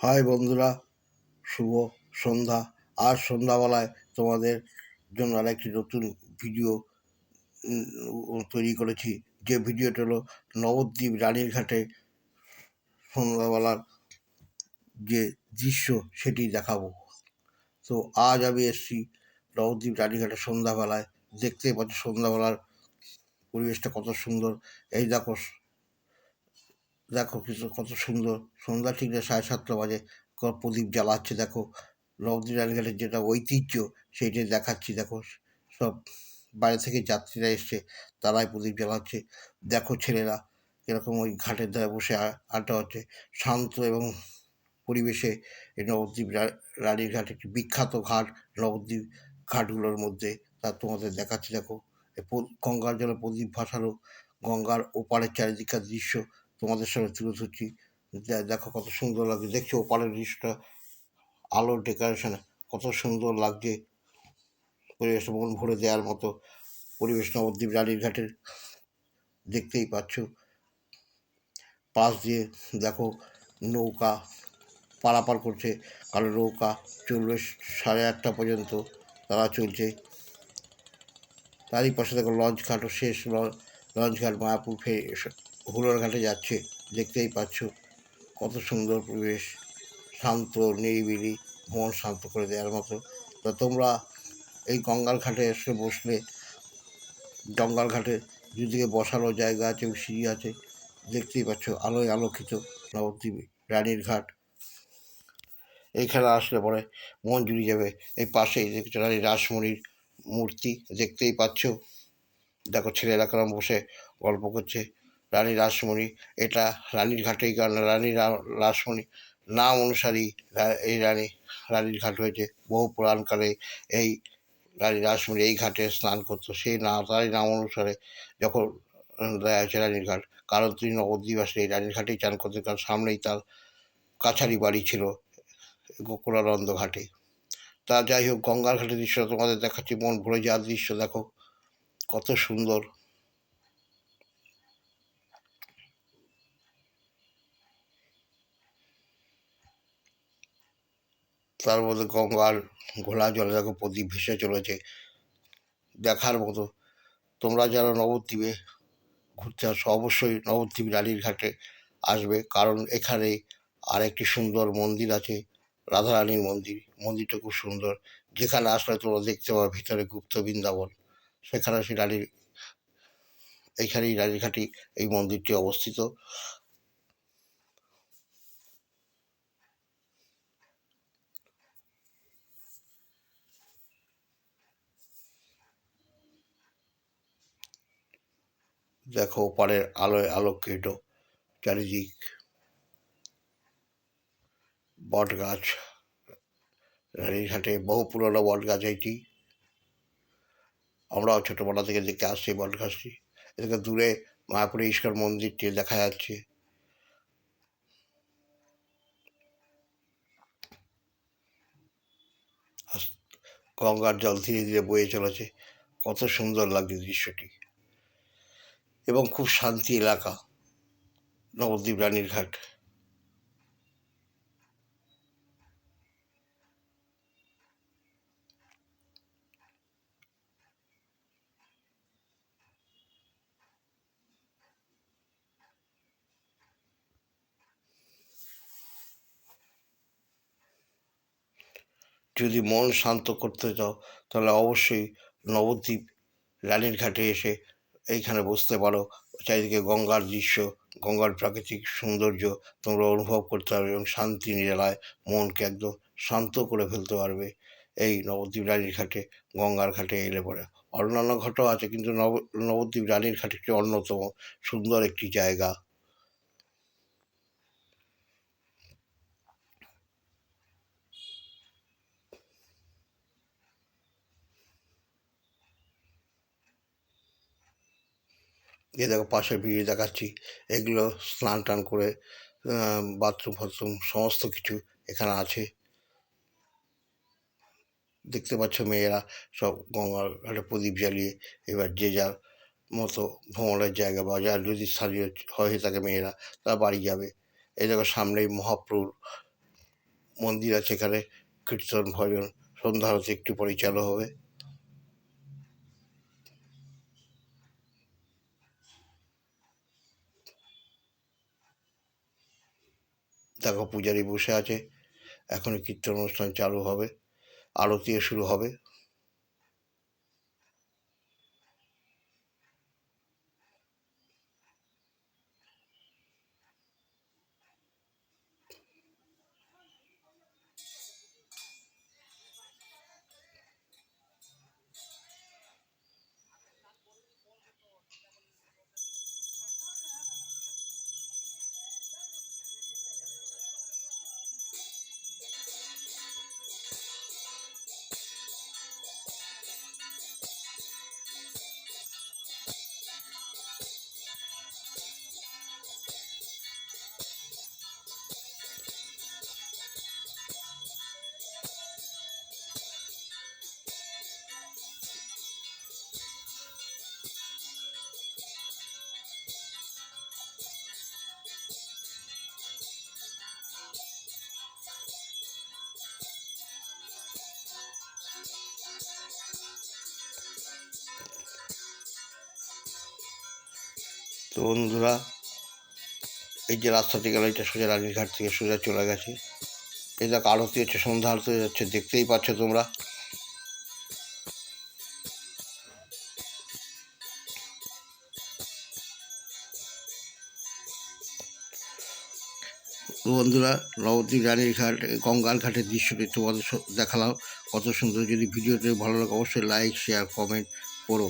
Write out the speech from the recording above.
High বন্ধুরা, শুভ সন্ধ্যা। আজ সন্ধ্যাবেলায় তোমাদের জন্য আরেকটি নতুন ভিডিও তৈরি করেছি। যে ভিডিওটা হলো নবদ্বীপ রানীর ঘাটে সন্ধ্যাবেলার যে দৃশ্য, সেটি দেখাবো। তো আজ আমি এসেছি নবদ্বীপ রানীঘাটে সন্ধ্যাবেলায়। দেখতেই পাচ্ছি সন্ধ্যাবেলার পরিবেশটা কত সুন্দর। এই দেখো দেখো কিছু, কত সুন্দর। সন্ধ্যা ঠিক সাড়ে সাতটা বাজে। প্রদীপ জ্বালাচ্ছে, দেখো। নবদ্বীপ যেটা ঐতিহ্য সেইটাই দেখাচ্ছি, দেখো। সব বাইরে থেকে যাত্রীরা এসছে, তারাই প্রদীপ জ্বালাচ্ছে। দেখো ছেলেরা এরকম ওই ঘাটের ধারে বসে আড্ডা হচ্ছে। শান্ত এবং পরিবেশে এই নবদ্বীপ রানীর ঘাট একটি বিখ্যাত ঘাট, নবদ্বীপ ঘাটগুলোর মধ্যে। তা তোমাদের দেখাচ্ছি, দেখো। গঙ্গার জলে প্রদীপ ভাসানো, গঙ্গার ওপারের চারিদিকার দৃশ্য তোমাদের সামনে তুলে ধরছি। দেখো কত সুন্দর লাগছে। দেখছ ওপারের দৃশ্যটা? আলোর ডেকোরেশন কত সুন্দর লাগছে। পরিবেশ মন ভরে দেওয়ার মতো পরিবেশ নবদ্বীপ রানীর ঘাটের দেখতেই পাচ্ছ। পাশ দিয়ে দেখো নৌকা পারাপার করছে। কারও নৌকা চলবে সাড়ে আটটা পর্যন্ত তারা চলছে। তারই পাশে দেখো লঞ্চ ঘাটও শেষ। লঞ্চ ঘাট মায়াপুর ফের ঘাটে যাচ্ছে, দেখতেই পাচ্ছ। কত সুন্দর পরিবেশ, শান্ত, নিরিবিলি, মন শান্ত করে দেওয়ার মতো। তো তোমরা এই গঙ্গার ঘাটে এসে বসলে, গঙ্গার ঘাটে দুদিকে বসারও জায়গা আছে সিঁড়ি আছে, দেখতেই পাচ্ছ, আলোয় আলোকিত নবদ্বীপ, রানীর ঘাট। এইখানে আসলে পরে মন জুড়িয়ে যাবে, এই পাশেই দেখছ রানী রাসমণির মূর্তি, দেখতেই পাচ্ছ। দেখো ছেলেরা কেরম বসে গল্প করছে। রানী রাসমণি, এটা রানীর ঘাটেই কারণ রানী রাসমণি নাম অনুসারেই এই রানী, রানীর ঘাট হয়েছে। বহু পুরাণকালে এই রানী রাসমণি এই ঘাটে স্নান করতো। সেই না, তারই নাম অনুসারে যখন দেয়া হয়েছে রানীর ঘাট, কারণ তিনি নবদ্বীপ এই রানীর ঘাটেই চান করতেন, কারণ সামনেই তার কাছারি বাড়ি ছিল গোকুলানন্দ ঘাটে। তা যাই হোক, গঙ্গার ঘাটের দৃশ্য তোমাদের দেখাচ্ছি, মন ভরে যাওয়ার দৃশ্য দেখো, কত সুন্দর। তার মধ্যে গঙ্গার ঘোলা জলে দেখো প্রদীপ ভেসে চলেছে দেখার মতো। তোমরা যারা নবদ্বীপে ঘুরতে আসো, অবশ্যই নবদ্বীপ রানীর ঘাটে আসবে। কারণ এখানে আরেকটি সুন্দর মন্দির আছে, রাধারানীর মন্দির। মন্দিরটা খুব সুন্দর। যেখানে আসলে তোমরা দেখতে পাবে ভিতরে গুপ্ত বৃন্দাবন। সেখানে সেই রানীর এইখানেই রানীর ঘাটি এই মন্দিরটি অবস্থিত। দেখো ওপারের আলোয় আলোক আলোকিত চারিদিক। বট গাছ রানীরঘাটে বহু পুরনো বট গাছ এটি। আমরাও ছোটোবেলা থেকে দেখে আসছি বট গাছটি এদিকে দূরে মায়াপুরে ইস্কর মন্দিরটি দেখা যাচ্ছে। গঙ্গার জল ধীরে ধীরে বয়ে চলেছে। কত সুন্দর লাগছে দৃশ্যটি। এবং খুব শান্তি এলাকা, নবদ্বীপ রানীর ঘাট যদি মন শান্ত করতে চাও, তাহলে অবশ্যই নবদ্বীপ রানীর ঘাটে এসে এইখানে বসতে পারো। চারিদিকে গঙ্গার দৃশ্য, গঙ্গার প্রাকৃতিক সৌন্দর্য তোমরা অনুভব করতে পারবে এবং শান্তি নিজেলায় মনকে একদম শান্ত করে ফেলতে পারবে। এই নবদ্বীপ রানীর ঘাটে, গঙ্গার ঘাটে এলে পরে। অন্যান্য ঘাটও আছে, কিন্তু নব, নবদ্বীপ রানীর ঘাটে একটি অন্যতম সুন্দর একটি জায়গা। এ দেখো পাশে ভিড় দেখাচ্ছি। এগুলো স্নান টান করে বাথরুম ফাথরুম সমস্ত কিছু এখানে আছে। দেখতে পাচ্ছ মেয়েরা সব গঙ্গার ঘাটে প্রদীপ জ্বালিয়ে এবার যে যার মতো ভ্রমণের জায়গা বা যার যদি স্থানীয় হয়ে থাকে মেয়েরা, তারা বাড়ি যাবে। এই দেখো সামনেই মহাপ্রভুর মন্দির আছে এখানে। কীর্তন, ভজন, সন্ধ্যা একটু পরেই চালু হবে। দেখো পূজারি বসে আছে। এখন কীর্তন অনুষ্ঠান চালু হবে। আরতিও শুরু হবে। তো বন্ধুরা, এই যে রাস্তাটি গেল, এটা সোজা রানীঘাট থেকে সোজা চলে গেছে। এই দেখো, আরতি হচ্ছে, সন্ধ্যা আরতি যাচ্ছে, দেখতেই পাচ্ছ তোমরা। বন্ধুরা নবদ্বীপ রানীর ঘাট গঙ্গার ঘাটের দৃশ্যটি তোমাদের দেখালাম। কত সুন্দর, যদি ভিডিওটি ভালো লাগে, অবশ্যই লাইক শেয়ার কমেন্ট করো।